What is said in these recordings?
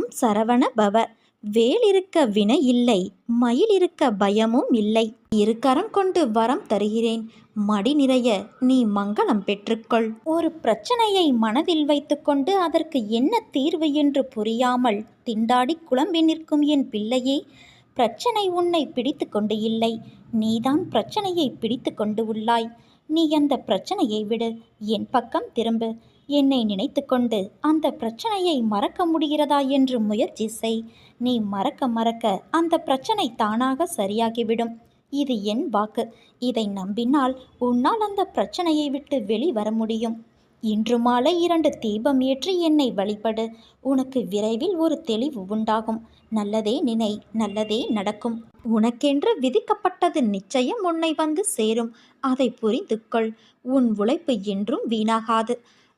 ஓம் சரவண பவ. வேல் இருக்க வினை இல்லை மயில் இருக்க பயமும் இல்லை. இருக்கரம் கொண்டு வரம் தருகிறேன் மடி நிறைய நீ மங்களம் பெற்றுக்கொள். ஒரு பிரச்சனையை மனதில் வைத்துக்கொண்டு அதற்கு என்ன தீர்வு என்று புரியாமல் திண்டாடி குழம்பி நிற்கும் என் பிள்ளையே பிரச்சனை உன்னை பிடித்து கொண்டு இல்லை. நீதான் பிரச்சனையை பிடித்து கொண்டு உள்ளாய். நீ அந்த பிரச்சனையை விடு என் பக்கம் திரும்பு. என்னை நினைத்து கொண்டு அந்த பிரச்சனையை மறக்க முடிகிறதா என்று முயற்சி செய். நீ மறக்க மறக்க அந்த பிரச்சனை தானாக சரியாகிவிடும். இது என் வாக்கு. இதை நம்பினால் உன்னால் அந்த பிரச்சனையை விட்டு வெளிவர முடியும். இன்று மாலை இரண்டு தீபம் ஏற்றி என்னை வழிபடு. உனக்கு விரைவில் ஒரு தெளிவு உண்டாகும். நல்லதே நினை நல்லதே நடக்கும். உனக்கென்று விதிக்கப்பட்டது நிச்சயம் உன்னை வந்து சேரும். அதை புரிந்து கொள் உன் உழைப்பு என்றும் வீணாகாது.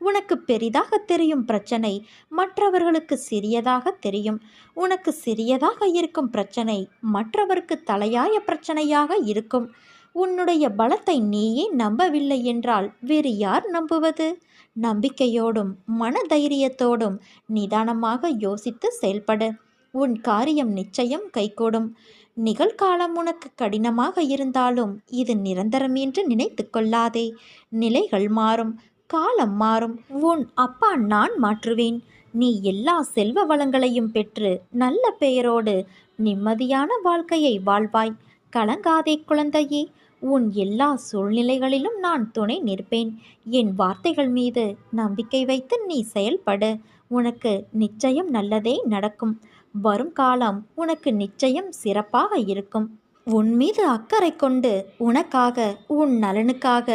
உனக்கு பெரிதாக தெரியும் பிரச்சனை மற்றவர்களுக்கு சிறியதாக தெரியும். உனக்கு சிறியதாக இருக்கும் பிரச்சனை மற்றவருக்கு தலையாய பிரச்சனையாக இருக்கும். உன்னுடைய பலத்தை நீயே நம்பவில்லை என்றால் வேறு யார் நம்புவது? நம்பிக்கையோடும் மன தைரியத்தோடும் நிதானமாக யோசித்து செயல்படு. உன் காரியம் நிச்சயம் கைகூடும். நிகழ்காலம் உனக்கு கடினமாக இருந்தாலும் இது நிரந்தரம் என்று நினைத்து கொள்ளாதே. நிலைகள் மாறும். காலம் மாறும். உன் அப்பா நான் மாற்றுவேன். நீ எல்லா செல்வ வளங்களையும் பெற்று நல்ல பெயரோடு நிம்மதியான வாழ்க்கையை வாழ்வாய். கலங்காதே குழந்தையே. உன் எல்லா சூழ்நிலைகளிலும் நான் துணை நிற்பேன். என் வார்த்தைகள் மீது நம்பிக்கை வைத்து நீ செயல்படு. உனக்கு நிச்சயம் நல்லதே நடக்கும். வரும் காலம் உனக்கு நிச்சயம் சிறப்பாக இருக்கும். உன் மீது அக்கறை கொண்டு உனக்காக உன் நலனுக்காக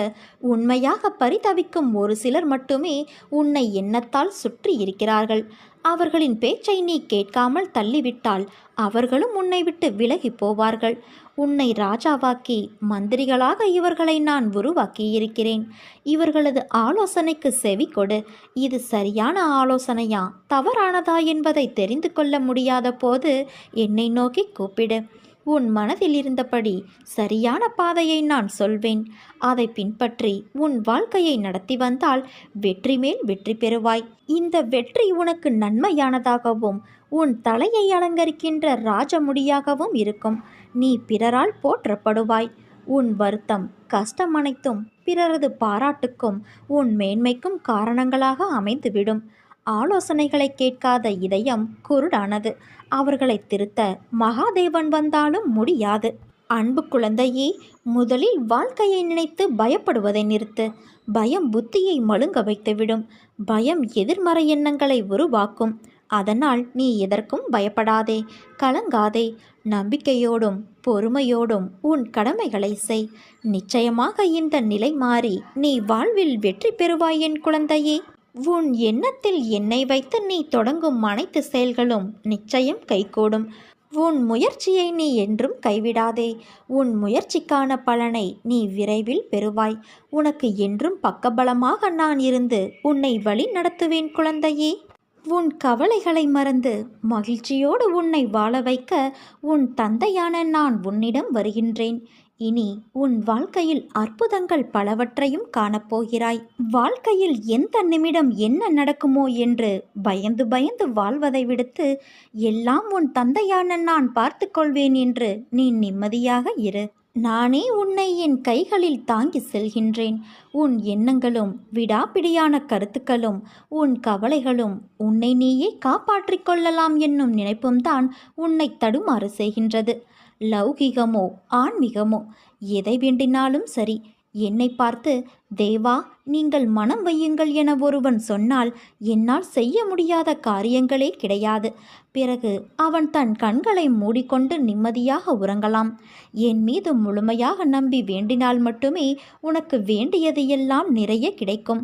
உண்மையாக பரிதவிக்கும் ஒரு சிலர் மட்டுமே உன்னை எண்ணத்தால் சுற்றி இருக்கிறார்கள். அவர்களின் பேச்சை நீ கேட்காமல் தள்ளிவிட்டால் அவர்களும் உன்னை விட்டு விலகி போவார்கள். உன்னை ராஜாவாக்கி மந்திரிகளாக இவர்களை நான் உருவாக்கியிருக்கிறேன். இவர்களது ஆலோசனைக்கு செவி கொடு. இது சரியான ஆலோசனையா தவறானதா என்பதை தெரிந்து கொள்ள முடியாத போது என்னை நோக்கி கூப்பிடு. உன் மனதில் இருந்தபடி சரியான பாதையை நான் சொல்வேன். அதை பின்பற்றி உன் வாழ்க்கையை நடத்தி வந்தால் வெற்றி மேல் வெற்றி பெறுவாய். இந்த வெற்றி உனக்கு நன்மையானதாகவும் உன் தலையை அலங்கரிக்கின்ற ராஜமுடியாகவும் இருக்கும். நீ பிறரால் போற்றப்படுவாய். உன் வருத்தம் கஷ்டம் அனைத்தும் பிறரது பாராட்டுக்கும் உன் மேன்மைக்கும் காரணங்களாக அமைந்துவிடும். ஆலோசனைகளை கேட்காத இதயம் குருடானது. அவர்களை திருத்த மகாதேவன் வந்தாலும் முடியாது. அன்பு குழந்தையே முதலில் வாழ்க்கையை நினைத்து பயப்படுவதை நிறுத்து. பயம் புத்தியை மழுங்க வைத்துவிடும். பயம் எதிர்மறை எண்ணங்களை உருவாக்கும். அதனால் நீ எதற்கும் பயப்படாதே கலங்காதே. நம்பிக்கையோடும் பொறுமையோடும் உன் கடமைகளை செய். நிச்சயமாக இந்த நிலை மாறி நீ வாழ்வில் வெற்றி பெறுவாய் என் குழந்தையே. உன் எண்ணத்தில் என்னை வைத்து நீ தொடங்கும் அனைத்து செயல்களும் நிச்சயம் கைகூடும். உன் முயற்சியை நீ என்றும் கைவிடாதே. உன் முயற்சிக்கான பலனை நீ விரைவில் பெறுவாய். உனக்கு என்றும் பக்கபலமாக நான் இருந்து உன்னை வழி நடத்துவேன் குழந்தையே. உன் கவலைகளை மறந்து மகிழ்ச்சியோடு உன்னை வாழ வைக்க உன் தந்தையான நான் உன்னிடம் வருகின்றேன். இனி உன் வாழ்க்கையில் அற்புதங்கள் பலவற்றையும் காணப்போகிறாய். வாழ்க்கையில் எந்த நிமிடம் என்ன நடக்குமோ என்று பயந்து பயந்து வாழ்வதை விடுத்து எல்லாம் உன் தந்தையான நான் பார்த்து கொள்வேன் என்று நீ நிம்மதியாக இரு. நானே உன்னை என் கைகளில் தாங்கி செல்கின்றேன். உன் எண்ணங்களும் விடாப்பிடியான கருத்துக்களும் உன் கவலைகளும் உன்னை நீயே காப்பாற்றிக் கொள்ளலாம் என்னும் நினைப்பும் தான் உன்னை தடுமாறு செய்கின்றது. லௌகிகமோ ஆன்மீகமோ எதை வேண்டினாலும் சரி. என்னை பார்த்து தேவா நீங்கள் மனம் வையுங்கள் என ஒருவன் சொன்னால் என்னால் செய்ய முடியாத காரியங்களே கிடையாது. பிறகு அவன் தன் கண்களை மூடிக்கொண்டு நிம்மதியாக உறங்கலாம். என் மீது முழுமையாக நம்பி வேண்டினால் மட்டுமே உனக்கு வேண்டியது எல்லாம் நிறைய கிடைக்கும்.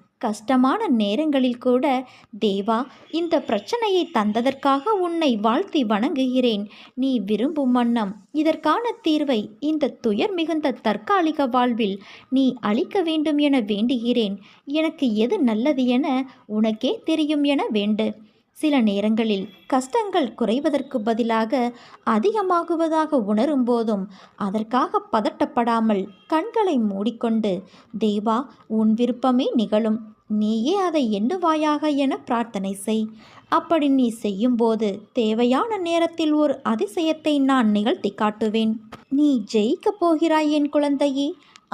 கஷ்டமான நேரங்களில் கூட தேவா இந்த பிரச்சனையை தந்ததற்காக உன்னை வாழ்த்தி வணங்குகிறேன். நீ விரும்பும் வண்ணம். இதற்கான தீர்வை இந்த துயர் மிகுந்த தற்காலிக வாழ்வில் நீ அளிக்க வேண்டும் என வேண்டுகிறேன். எனக்கு எது நல்லது என உனக்கே தெரியும் என வேண்டு. சில நேரங்களில் கஷ்டங்கள் குறைவதற்கு பதிலாக அதிகமாகுவதாக உணரும் போதும் அதற்காக பதட்டப்படாமல் கண்களை மூடிக்கொண்டு தேவா உன் விருப்பமே நிகழும். நீயே அதை எண்ணுவாயாக என பிரார்த்தனை செய் அப்படி நீ செய்யும்போது தேவையான நேரத்தில் ஒரு அதிசயத்தை நான் நிகழ்த்தி காட்டுவேன். நீ ஜெயிக்கப் போகிறாய் என் குழந்தையே.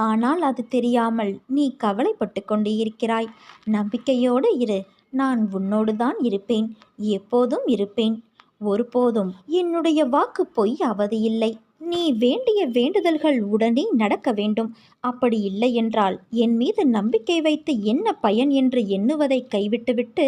ஆனால் அது தெரியாமல் நீ கவலைப்பட்டு கொண்டு இருக்கிறாய் நம்பிக்கையோடு இரு. நான் உன்னோடு தான் இருப்பேன் எப்போதும் இருப்பேன். ஒருபோதும் என்னுடைய வாக்கு பொய் அவதி இல்லை. நீ வேண்டிய வேண்டுதல்கள் உடனே நடக்க வேண்டும். அப்படி இல்லை என்றால் என் மீது நம்பிக்கை வைத்து என்ன பயன் என்று எண்ணுவதை கைவிட்டுவிட்டு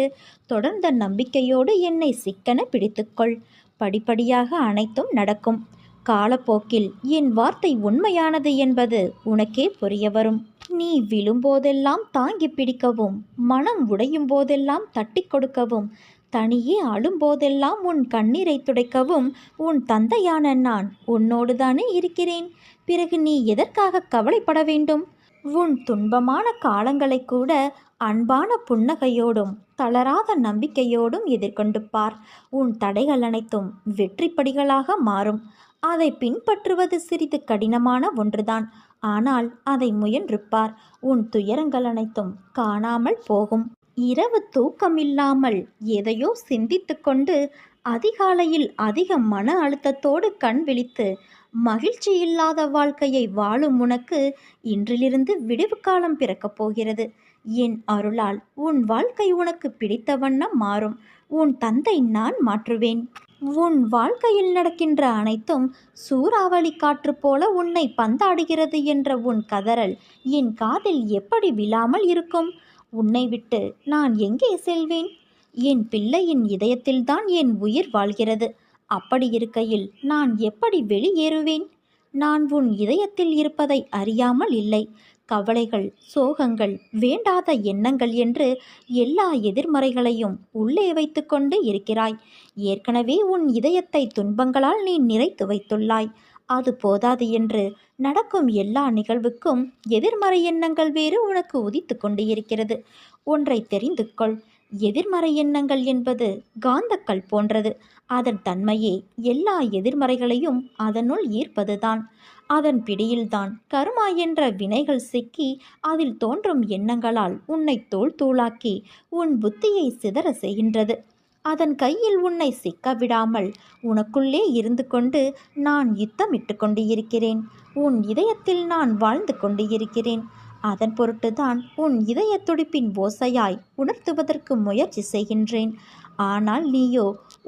தொடர்ந்த நம்பிக்கையோடு என்னை சிக்கன பிடித்துக்கொள். படிப்படியாக அனைத்தும் நடக்கும். காலப்போக்கில் என் வார்த்தை உண்மையானது என்பது உனக்கே புரிய வரும். நீ விழும்போதெல்லாம் தாங்கி பிடிக்கவும் மனம் உடையும் போதெல்லாம் தட்டி கொடுக்கவும் தனியே அழும்போதெல்லாம் உன் கண்ணீரை துடைக்கவும் உன் தந்தையான நான் உன்னோடு தானே இருக்கிறேன். பிறகு நீ எதற்காக கவலைப்பட வேண்டும்? உன் துன்பமான காலங்களை கூட அன்பான புன்னகையோடும் தளராத நம்பிக்கையோடும் எதிர்கொண்டு பார். உன் தடைகள் அனைத்தும் வெற்றிப்படிகளாக மாறும். அதை பின்பற்றுவது சிறிது கடினமான ஒன்றுதான். ஆனால் அதை முயன்றுப்பார் உன் துயரங்கள் அனைத்தும் காணாமல் போகும். இரவு தூக்கமில்லாமல் எதையோ சிந்தித்து கொண்டு அதிகாலையில் அதிக மன அழுத்தத்தோடு கண் விழித்து மகிழ்ச்சி இல்லாத வாழ்க்கையை வாழும் உனக்கு இன்றிலிருந்து விடிவு காலம் பிறக்கப் போகிறது. என் அருளால் உன் வாழ்க்கை உனக்கு பிடித்த வண்ணம் மாறும். உன் தந்தை நான் மாற்றுவேன். உன் வாழ்க்கையில் நடக்கின்ற அனைத்தும் சூறாவளி காற்று போல உன்னை பந்தாடுகிறது என்ற உன் கதறல் என் காதில் எப்படி விழாமல் இருக்கும்? உன்னை விட்டு நான் எங்கே செல்வேன்? என் பிள்ளையின் இதயத்தில்தான் என் உயிர் வாழ்கிறது. அப்படி இருக்கையில் நான் எப்படி வெளியேறுவேன்? நான் உன் இதயத்தில் இருப்பதை அறியாமல் இல்லை. கவலைகள் சோகங்கள் வேண்டாத எண்ணங்கள் என்று எல்லா எதிர்மறைகளையும் உள்ளே வைத்துக்கொண்டு இருக்கிறாய். ஏற்கனவே உன் இதயத்தை துன்பங்களால் நீ நிறைத்து வைத்துள்ளாய். அது போதாது என்று நடக்கும் எல்லா நிகழ்வுக்கும் எதிர்மறை எண்ணங்கள் வேறு உனக்கு உதித்து கொண்டு இருக்கிறது. ஒன்றை தெரிந்து கொள். எதிர்மறை எண்ணங்கள் என்பது காந்தக்கல் போன்றது. அதன் தன்மையே எல்லா எதிர்மறைகளையும் அதனுள் ஈர்ப்பதுதான். அதன் பிடியில்தான் கர்மா என்ற வினைகள் சிக்கி அதில் தோன்றும் எண்ணங்களால் உன்னை தோல் தூளாக்கி உன் புத்தியை சிதற செய்கின்றது. அதன் கையில் உன்னை சிக்க விடாமல் உனக்குள்ளே இருந்து கொண்டு நான் யுத்தமிட்டு கொண்டு இருக்கிறேன் உன் இதயத்தில் நான் வாழ்ந்து கொண்டு இருக்கிறேன் அதன் பொருட்டுதான் உன் இதய துடிப்பின் ஓசையாய் உணர்த்துவதற்கு முயற்சி செய்கின்றேன். ஆனால் நீயோ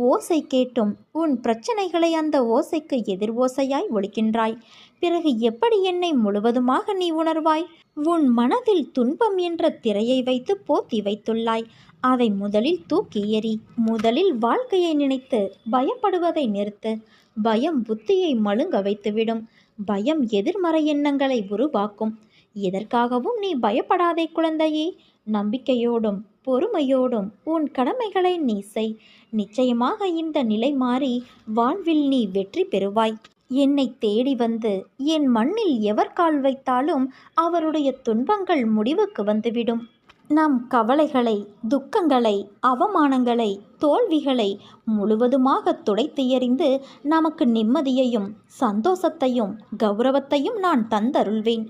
ஓசை கேட்டும் உன் பிரச்சனைகளை அந்த ஓசைக்கு எதிர் ஓசையாய் ஒழிக்கின்றாய். பிறகு எப்படி என்னை முழுவதுமாக நீ உணர்வாய்? உன் மனதில் துன்பம் என்ற திரையை வைத்து போத்தி வைத்துள்ளாய். அதை முதலில் தூக்கி எறி முதலில் வாழ்க்கையை நினைத்து பயப்படுவதை நிறுத்து. பயம் புத்தியை மழுங்க வைத்துவிடும். பயம் எதிர்மறை எண்ணங்களை உருவாக்கும். எதற்காகவும் நீ பயப்படாதே குழந்தையே. நம்பிக்கையோடும் பொறுமையோடும் உன் கடமைகளை நீ செய். நிச்சயமாக இந்த நிலை மாறி வாழ்வில் நீ வெற்றி பெறுவாய். என்னை தேடி வந்து என் மண்ணில் எவர் கால் வைத்தாலும் அவருடைய துன்பங்கள் முடிவுக்கு வந்துவிடும். நம் கவலைகளை துக்கங்களை அவமானங்களை தோல்விகளை முழுவதுமாக துடைத்து எறிந்து நமக்கு நிம்மதியையும் சந்தோஷத்தையும் கௌரவத்தையும் நான் தந்தருள்வேன்.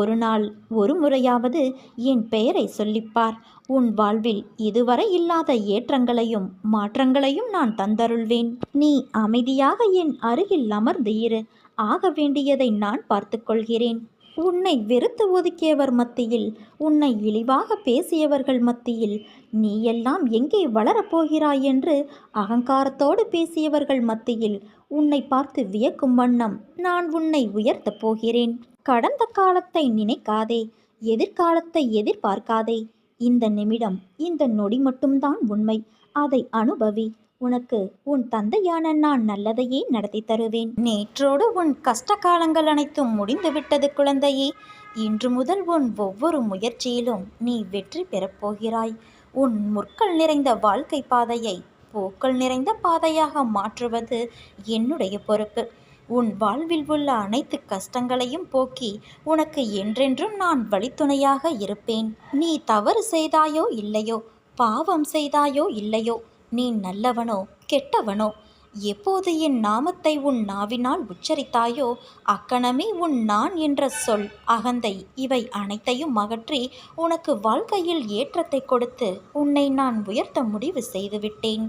ஒரு நாள் ஒரு முறையாவது என் பெயரை சொல்லிப்பார். உன் வாழ்வில் இதுவரை இல்லாத ஏற்றங்களையும் மாற்றங்களையும் நான் தந்தருள்வேன். நீ அமைதியாக என் அருகில் அமர்ந்து இரு. ஆக வேண்டியதை நான் பார்த்துக்கொள்கிறேன். உன்னை வெறுத்து ஒதுக்கியவர் மத்தியில் உன்னை இழிவாக பேசியவர்கள் மத்தியில் நீ எல்லாம் எங்கே வளரப்போகிறாய் என்று அகங்காரத்தோடு பேசியவர்கள் மத்தியில் உன்னை பார்த்து வியக்கும் வண்ணம் நான் உன்னை உயர்த்தப் போகிறேன். கடந்த காலத்தை நினைக்காதே எதிர்காலத்தை எதிர்பார்க்காதே. இந்த நிமிடம் இந்த நொடி மட்டும்தான் உண்மை. அதை அனுபவி உனக்கு உன் தந்தையான நான் நல்லதையே நடத்தி தருவேன். நேற்றோடு உன் கஷ்ட காலங்கள் அனைத்தும் முடிந்துவிட்டது குழந்தையே. இன்று முதல் உன் ஒவ்வொரு முயற்சியிலும் நீ வெற்றி பெறப்போகிறாய் உன் முற்கள் நிறைந்த வாழ்க்கை பாதையை பூக்கள் நிறைந்த பாதையாக மாற்றுவது என்னுடைய பொறுப்பு. உன் வாழ்வில் உள்ள அனைத்து கஷ்டங்களையும் போக்கி உனக்கு என்றென்றும் நான் வழித்துணையாக இருப்பேன். நீ தவறு செய்தாயோ இல்லையோ பாவம் செய்தாயோ இல்லையோ நீ நல்லவனோ கெட்டவனோ? எப்போது என் நாமத்தை உன் நாவினால் உச்சரித்தாயோ? அக்கணமே உன் நான் என்ற சொல் அகந்தை இவை அனைத்தையும் அகற்றி உனக்கு வாழ்க்கையில் ஏற்றத்தை கொடுத்து உன்னை நான் உயர்த்த முடிவு செய்துவிட்டேன்.